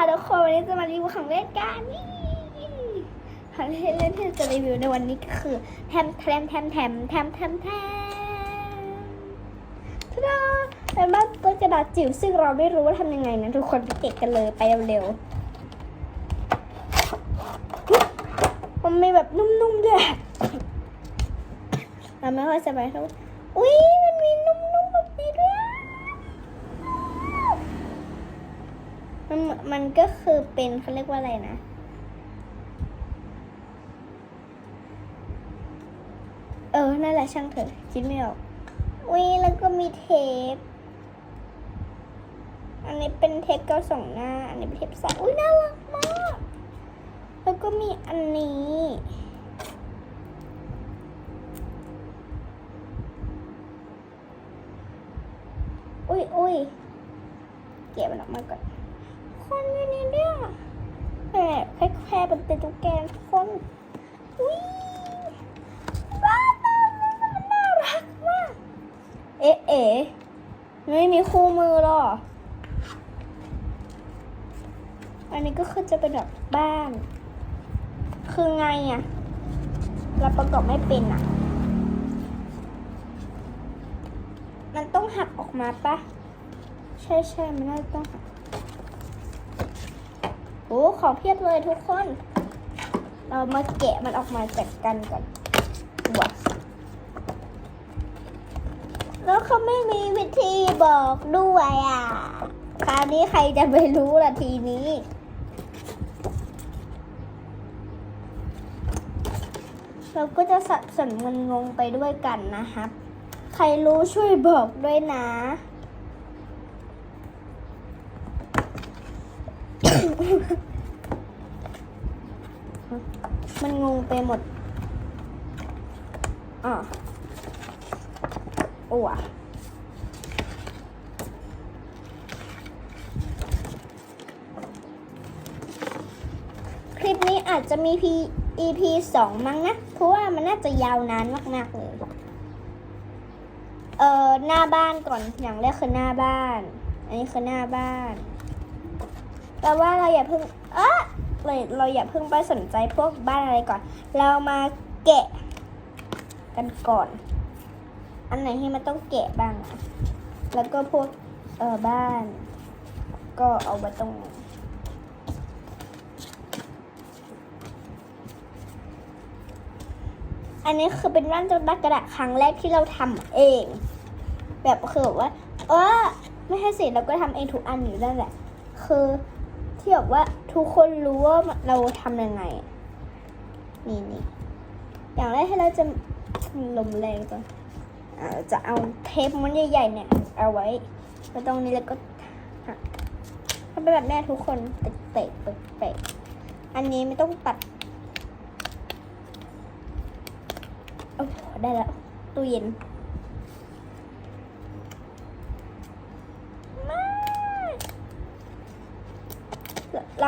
ค่ะทุกคนวันนี้จะมารีวิวของเล่นกันนี่ของเล่นเล่นที่จะรีวิวในวันนี้ก็คือแทมแทมแทมแทมแทมแทมแทมทุดาเป็นบ้านต้นกระดาษจิ๋วซึ่งเราไม่รู้ว่าทำยังไงนะทุกคนไปเก็บกันเลยไปเร็วๆมันมีแบบนุ่มๆด้วยเราไม่ค่อยสบายเท่าอุ้ยมัน มันมันก็คือเป็นเขาเรียกว่าอะไรนะ เออ นั่นแหละช่างเถอะคิดไม่ออก อุ้ยแล้วก็มีเทป อันนี้เป็นเทปเกาสองหน้า อันนี้เป็นเทปใสอุ้ยน่ารักมาก แล้วก็มีอันนี้อุ้ยอุ้ยเก็บมันออกมาก่อน คนอยู่ในเนี่ยแบบแค่แค่เป็นตุ๊กแกทุกคนอุ้ยบ้าตามันน่ารักมาก เอ๊ะเอ๊ะไม่มีคู่มือหรอ อันนี้ก็คือจะเป็นแบบบ้าน คือไงอะเราประกอบไม่เป็นอะมันต้องหักออกมาปะใช่ใช่มันน่าต้องหัก โอ้ของเพียบเลยทุกคน เรามาแกะมันออกมาจากกันก่อนว้าแล้วเขาไม่มีวิธีบอกด้วยอะ คราวนี้ใครจะไปรู้ล่ะทีนี้ เราก็จะสับสนมันงงไปด้วยกันนะครับ ใครรู้ช่วยบอกด้วยนะ มันงงไปหมดอะโอ้อะคลิปนี้อาจจะมี P EP สองมั้งนะ เพราะว่ามันน่าจะยาวนานมาก ๆ เลย เออหน้าบ้านก่อน อย่างแรกคือหน้าบ้าน อันนี้คือหน้าบ้าน แปลว่าเราอย่าเพิ่งเอะเราเราอย่าเพิ่งไปสนใจพวกบ้านอะไรก่อน เรามาแกะกันก่อน อันไหนที่มันต้องแกะบ้าง แล้วก็พวกเออบ้าน ก็เอาไว้ตรงนี้อันนี้คือเป็นร่างจดกระดาษครั้งแรกที่เราทำเอง แบบคือแบบว่า เออไม่ให้สิเราก็ทำเองทุกอันอยู่นั่นแหละ คือ ที่บอกว่าทุกคนรู้ว่าเราทำยังไง นี่นี่อย่างแรกให้เราจะลมแรงก่อนจะเอาเทปมันใหญ่ๆเนี่ย เอาไว้ตรงนี้แล้วก็หักทำเป็นแบบแม่ทุกคนเตะเตะเตะอันนี้ไม่ต้องตัดโอ้ได้แล้วตู้เย็น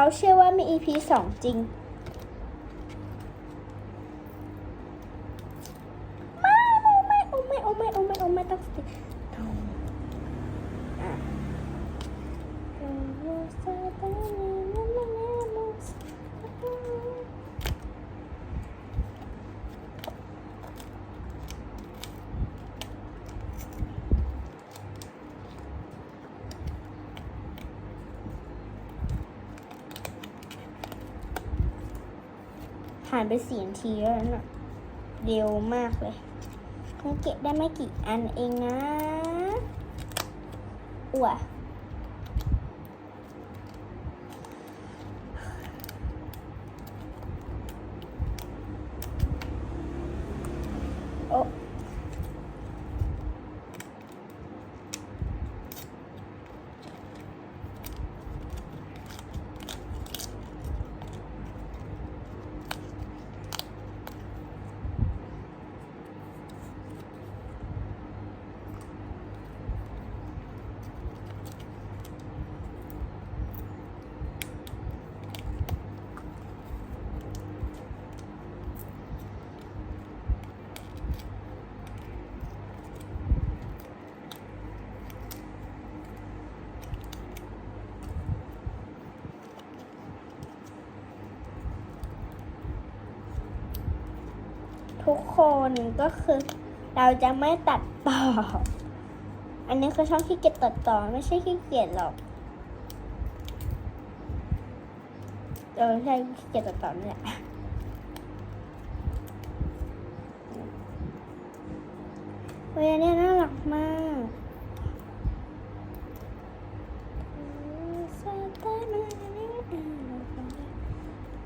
เราเชื่อว่ามี EP สองจริงานไปสี่นาทีแล้วน่ะเร็วมากเลยเพิ่งเก็บได้ไม่กี่อันเองนะอ้ว ทุกคนก็คือเราจะไม่ตัดต่อ อันนี้คือช่องขี้เกียจตัดต่อไม่ใช่ขี้เกียจหรอกเออใช่ขี้เกียจตัดต่อนี่แหละเฮ้ยอันนี้น่ารักมาก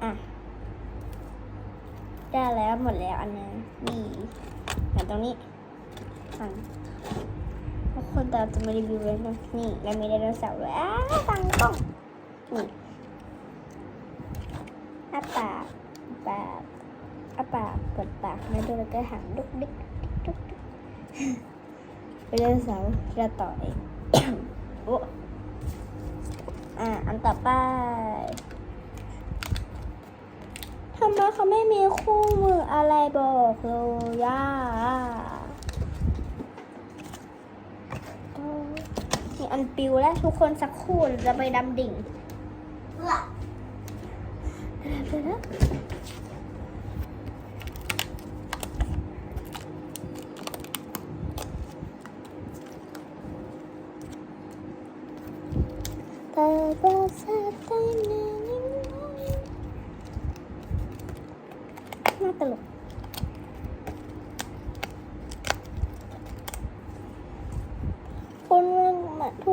อะ ได้แล้วหมดแล้วอันนึงนี่แต่ตรงนี้ฟังทุกคนแต่เราจะมารีวิวเลยนะนี่เรามีไดโนเสาร์ด้วยอ้วฟังกล้องนี่อ้าปากปากอ้าปากเปิดปากแล้วดูแล้วก็หางดุกดิกดุกดิกไปไดโนเสาร์เราต่อเองโอ้อ่าอันต่อไป ทำไมเขาไม่มีคู่มื ออะไรบอกเลยย่านี่อันปิวแล้วทุกคนสักครู่จะไปดำดิ่งเดี๋ยวนะแต่ว่าสักแต่หนึ่งน่าตลก คนมันทุ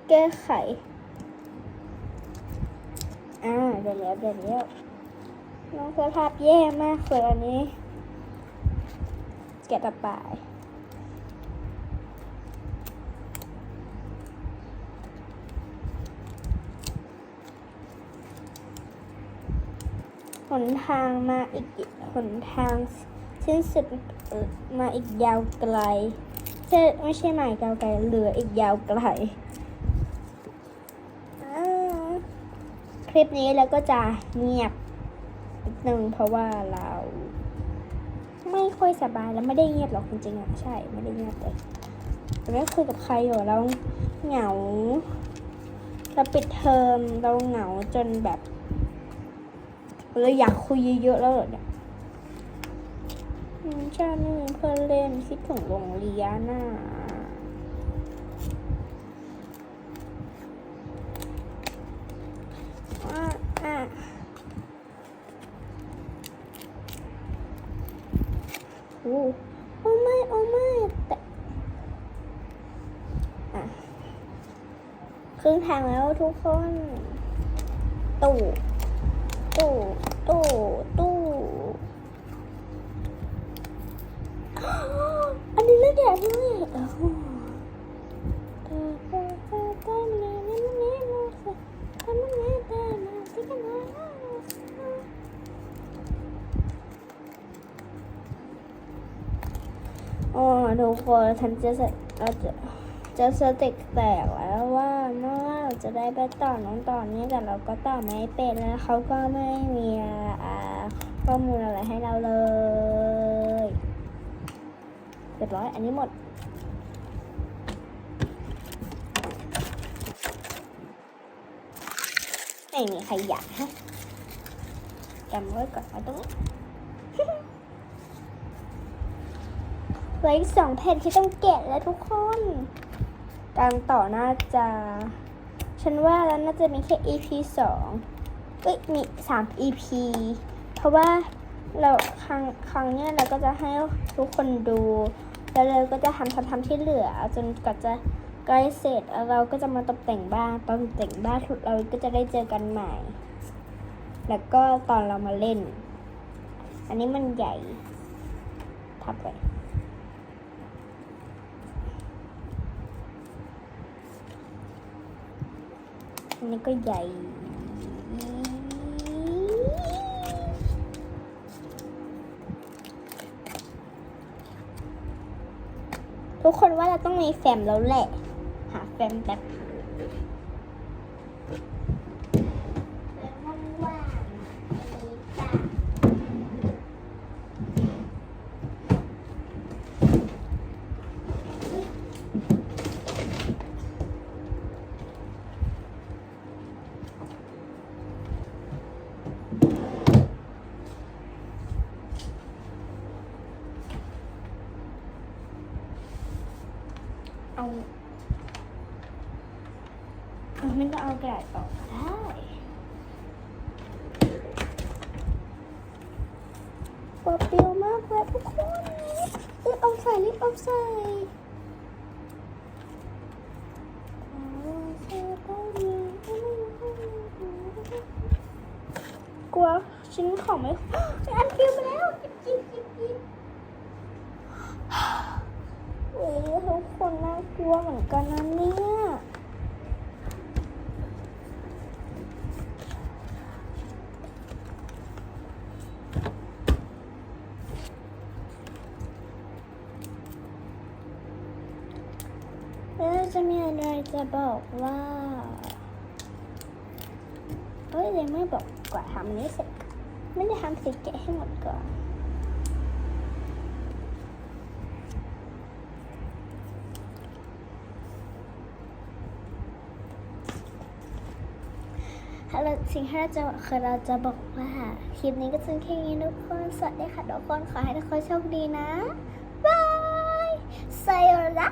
และชิ้นชิ้นน้อยๆเลยนะทุกคนเราเก็บอาการเป็นแบบนี้อะแก้ไข อ่าเดี๋ยวแล้วเดี๋ยวแล้วน้องสภาพแย่มากเลยอันนี้ แกะต่อไปหนทางมาอีกหนทางสิ้นสุดมาอีกยาวไกลใช่ไม่ใช่มาอีกยาวไกลเหลืออีกยาวไกลอ่า คลิปนี้เราก็จะเงียบนิดนึงเพราะว่าเราไม่ค่อยสบายแล้วไม่ได้เงียบหรอกจริงๆอะใช่ไม่ได้เงียบเลยแต่ไม่คุยกับใครอยู่เราเหงาเราปิดเทอมเราเหงาจนแบบเราอยากคุยเยอะๆแล้วเหรอเนี่ยใช่ไม่มีเพื่อนเล่นคิดถึงโรงเรียนน่ะ โอ้โอ้ไม่โอ้ไม่แต่อะครึ่งทางแล้วทุกคน ตู่ ตู้ตู้ตู้อันนี้เลือดแดดด้วย ทุกคนฉันจะใส่เราจะจะสติกแตกแล้วว่าเมื่อเราจะได้ไปต่อน้องต่อนี้แต่เราก็ต่อไม่เป็นแล้วเขาก็ไม่มีอาข้อมูลอะไรให้เราเลยเรียบร้อยอันนี้หมดไม่มีใครอยากฮะจำไว้ก่อนว่าตรงนี้ เหลืออีกสองแผ่นที่ต้องแกะแล้วทุกคนการต่อน่าจะ ฉันว่าแล้วน่าจะมีแค่ EP สองเอ้ยมีสาม EP เพราะว่าเราครั้งครั้งเนี้ยเราก็จะให้ทุกคนดู แล้วเราก็จะทำทำทำที่เหลือ จนกว่าจะใกล้เสร็จเราก็จะมาตกแต่งบ้านตอนตกแต่งบ้านเราก็จะได้เจอกันใหม่ แล้วก็ตอนเรามาเล่น อันนี้มันใหญ่ทับไปันนี้ก็ใหญ่ ทุกคนว่าเราต้องมีแฟมแล้วแหละ หาแฟมแบบ ไม่ต้องเอากระดาษออกก็ได้ปวดเปียวมากเลยทุกคนรีบเอาใส่รีบเอาใส่กลัวชิ้นของไม่อันเปรี้ยวมาแล้วกินกินกินกินเฮ้ยทุกคนน่ากลัวเหมือนกันนะเนี่ยแล้วจะมีอะไร จะบอกว่าเฮ้ยเลยไม่บอกกว่าทำนี้เสร็จไม่ได้ทำสิแกะให้หมดก่อนฮัลโหลสิ่งที่เราจะบอกคือเราจะบอกว่าคลิปนี้ก็จะแค่นี้ทุกคนสวัสดีค่ะทุกคนขอให้ทุกคนโชคดีนะบายไซโอระ